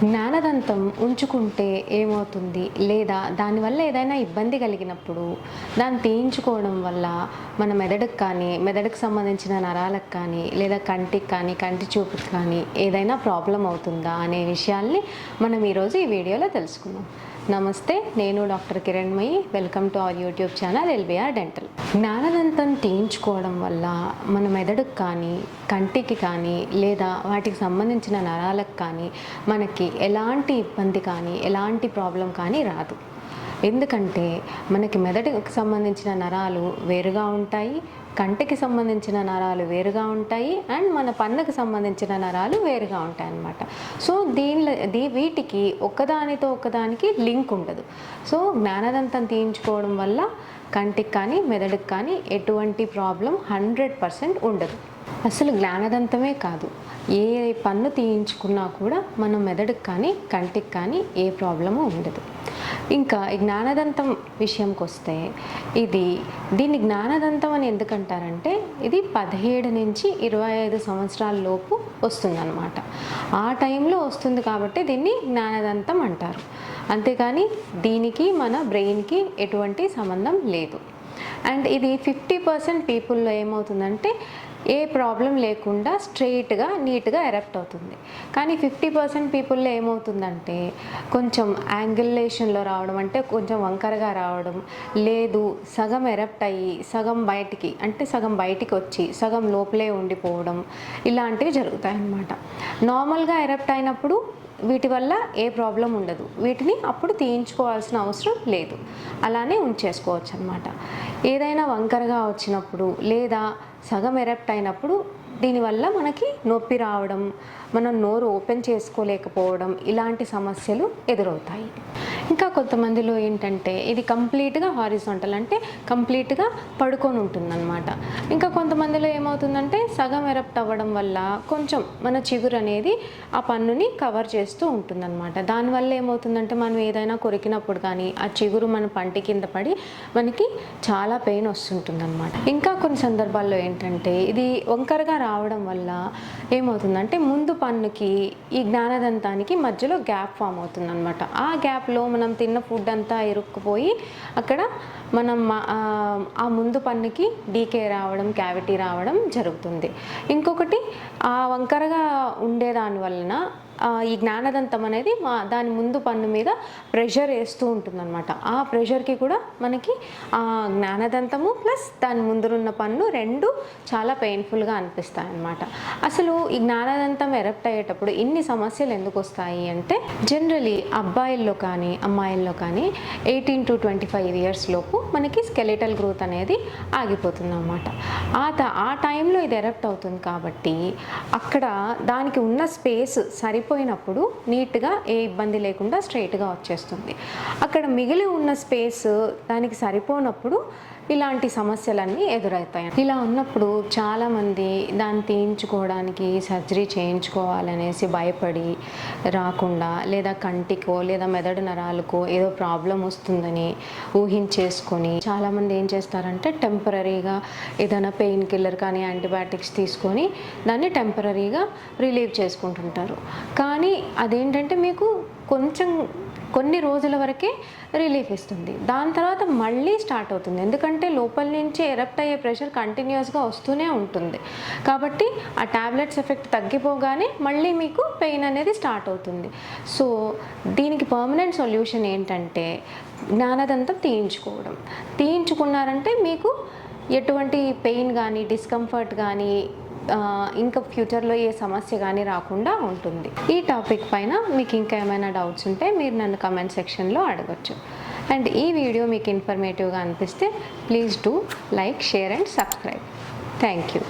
జ్ఞానదంతం ఉంచుకుంటే ఏమవుతుంది? లేదా దానివల్ల ఏదైనా ఇబ్బంది కలిగినప్పుడు దాన్ని తీయించుకోవడం వల్ల మన మెదడుకు కానీ మెదడుకు సంబంధించిన నరాలకు కానీ లేదా కంటికి కానీ కంటి చూపుకి కానీ ఏదైనా ప్రాబ్లం అవుతుందా అనే విషయాల్ని మనం ఈరోజు ఈ వీడియోలో తెలుసుకుందాం. నమస్తే నేను doctor Kiranmayi welcome to our YouTube channel LBR dental. జ్ఞానదంతం తీయించుకోవడం వల్ల మన మెదడుకు కానీ కంటికి కానీ లేదా వాటికి సంబంధించిన నరాలకు కానీ మనకి ఎలాంటి ఇబ్బంది కానీ ఎలాంటి ప్రాబ్లం కానీ రాదు. ఎందుకంటే మనకి మెదడుకు సంబంధించిన నరాలు వేరుగా ఉంటాయి కంటికి సంబంధించిన నరాలు వేరుగా ఉంటాయి అండ్ మన పన్నుకి సంబంధించిన నరాలు వేరుగా ఉంటాయి అన్నమాట. సో దీనిలో దీ వీటికి ఒకదానితో ఒకదానికి లింక్ ఉండదు. సో జ్ఞానదంతం తీయించుకోవడం వల్ల కంటికి కానీ మెదడుకి కానీ ఎటువంటి ప్రాబ్లం హండ్రెడ్ పర్సెంట్ ఉండదు. అసలు జ్ఞానదంతమే కాదు. ఏ పన్ను తీయించుకున్నా కూడా మన మెదడుకి కానీ కంటికి కానీ ఏ ప్రాబ్లము ఉండదు. ఇంకా ఈ జ్ఞానదంతం విషయంకి వస్తే ఇది దీన్ని జ్ఞానదంతం అని ఎందుకంటారంటే ఇది పదిహేడు నుంచి ఇరవై ఐదు సంవత్సరాల లోపు వస్తుందన్నమాట. ఆ టైంలో వస్తుంది కాబట్టి దీన్ని జ్ఞానదంతం అంటారు. అంతేకాని దీనికి మన బ్రెయిన్కి ఎటువంటి సంబంధం లేదు. అండ్ ఇది ఫిఫ్టీ పర్సెంట్ పీపుల్లో ఏమవుతుందంటే ఏ ప్రాబ్లం లేకుండా స్ట్రెయిట్గా నీట్గా ఎరప్ట్ అవుతుంది. కానీ ఫిఫ్టీ పర్సెంట్ పీపుల్లో ఏమవుతుందంటే కొంచెం యాంగిలేషన్లో రావడం అంటే కొంచెం వంకరగా రావడం లేదు సగం ఎరప్ట్ అయ్యి సగం బయటికి అంటే సగం బయటికి వచ్చి సగం లోపలే ఉండిపోవడం ఇలాంటివి జరుగుతాయి అన్నమాట నార్మల్గా ఎరప్ట్ అయినప్పుడు వీటి వల్ల ఏ ప్రాబ్లం ఉండదు. వీటిని అప్పుడు తీయించుకోవాల్సిన అవసరం లేదు. అలానే ఉంచేసుకోవచ్చు అనమాట ఏదైనా వంకరగా వచ్చినప్పుడు లేదా సగం ఎరప్ట్ అయినప్పుడు దీనివల్ల మనకి నొప్పి రావడం మనం నోరు ఓపెన్ చేసుకోలేకపోవడం ఇలాంటి సమస్యలు ఎదురవుతాయి. ఇంకా కొంతమందిలో ఏంటంటే ఇది కంప్లీట్గా హారిజాంటల్ అంటే కంప్లీట్గా పడుకొని ఉంటుందన్నమాట. ఇంకా కొంతమందిలో ఏమవుతుందంటే సగం ఎరప్ట్ అవ్వడం వల్ల కొంచెం మన చిగురు అనేది ఆ పన్నుని కవర్ చేస్తూ ఉంటుందన్నమాట. దానివల్ల ఏమవుతుందంటే మనం ఏదైనా కొరికినప్పుడు కానీ ఆ చిగురు మన పంటి కింద పడి మనకి చాలా పెయిన్ వస్తుంటుందన్నమాట. ఇంకా కొన్ని సందర్భాల్లో ఏంటంటే ఇది వంకరగా రావడం వల్ల ఏమవుతుందంటే ముందు పన్నుకి ఈ జ్ఞానదంతానికి మధ్యలో గ్యాప్ ఫామ్ అవుతుంది అనమాట ఆ గ్యాప్లో మనం తిన్న ఫుడ్ అంతా ఇరుక్కుపోయి అక్కడ మనం ఆ, ముందు పన్నుకి డీకే రావడం క్యావిటీ రావడం జరుగుతుంది. ఇంకొకటి ఆ వంకరగా ఉండేదాని వలన ఈ జ్ఞానదంతం అనేది మా దాని ముందు పన్ను మీద ప్రెషర్ వేస్తూ ఉంటుందన్నమాట. ఆ ప్రెషర్కి కూడా మనకి ఆ జ్ఞానదంతము ప్లస్ దాని ముందురున్న పన్ను రెండు చాలా పెయిన్ఫుల్గా అనిపిస్తాయి అన్నమాట అసలు ఈ జ్ఞానదంతం ఎరప్ట్ అయ్యేటప్పుడు ఇన్ని సమస్యలు ఎందుకు వస్తాయి అంటే జనరలీ అబ్బాయిల్లో కానీ అమ్మాయిల్లో కానీ eighteen to twenty five years లోపు మనకి స్కెలిటల్ గ్రోత్ అనేది ఆగిపోతుందన్నమాట. ఆ త- ఆ టైంలో ఇది ఎరప్ట్ అవుతుంది కాబట్టి అక్కడ దానికి ఉన్న స్పేస్ సరి వెళ్ళిపోయినప్పుడు నీట్గా ఏ ఇబ్బంది లేకుండా స్ట్రైట్గా వచ్చేస్తుంది. అక్కడ మిగిలి ఉన్న స్పేస్ దానికి సరిపోనప్పుడు ఇలాంటి సమస్యలన్నీ ఎదురవుతాయి. ఇలా ఉన్నప్పుడు చాలామంది దాన్ని తీయించుకోవడానికి సర్జరీ చేయించుకోవాలనేసి భయపడి రాకుండా లేదా కంటికో లేదా మెదడు నరాలకో ఏదో ప్రాబ్లం వస్తుందని ఊహించేసుకొని చాలామంది ఏం చేస్తారంటే టెంపరీగా ఏదైనా పెయిన్ కిల్లర్ కానీ యాంటీబయాటిక్స్ తీసుకొని దాన్ని టెంపరీగా రిలీవ్ చేసుకుంటుంటారు. కానీ అదేంటంటే మీకు కొంచెం కొన్ని రోజుల వరకే రిలీఫ్ ఇస్తుంది. దాని తర్వాత మళ్ళీ స్టార్ట్ అవుతుంది. ఎందుకంటే లోపల నుంచి ఎరప్ట్ అయ్యే ప్రెషర్ కంటిన్యూస్గా వస్తూనే ఉంటుంది. కాబట్టి ఆ టాబ్లెట్స్ ఎఫెక్ట్ తగ్గిపోగానే మళ్ళీ మీకు పెయిన్ అనేది స్టార్ట్ అవుతుంది. సో దీనికి పర్మనెంట్ సొల్యూషన్ ఏంటంటే జ్ఞానదంతం తీయించుకోవడం. తీయించుకున్నారంటే మీకు ఎటువంటి పెయిన్ కానీ డిస్కంఫర్ట్ కానీ ఇంకా ఫ్యూచర్లో ఏ సమస్య కానీ రాకుండా ఉంటుంది. ఈ టాపిక్ పైన మీకు ఇంకా ఏమైనా డౌట్స్ ఉంటే మీరు నన్ను కమెంట్ సెక్షన్లో అడగచ్చు. అండ్ ఈ వీడియో మీకు ఇన్ఫర్మేటివ్గా అనిపిస్తే please do like share and subscribe. Thank you.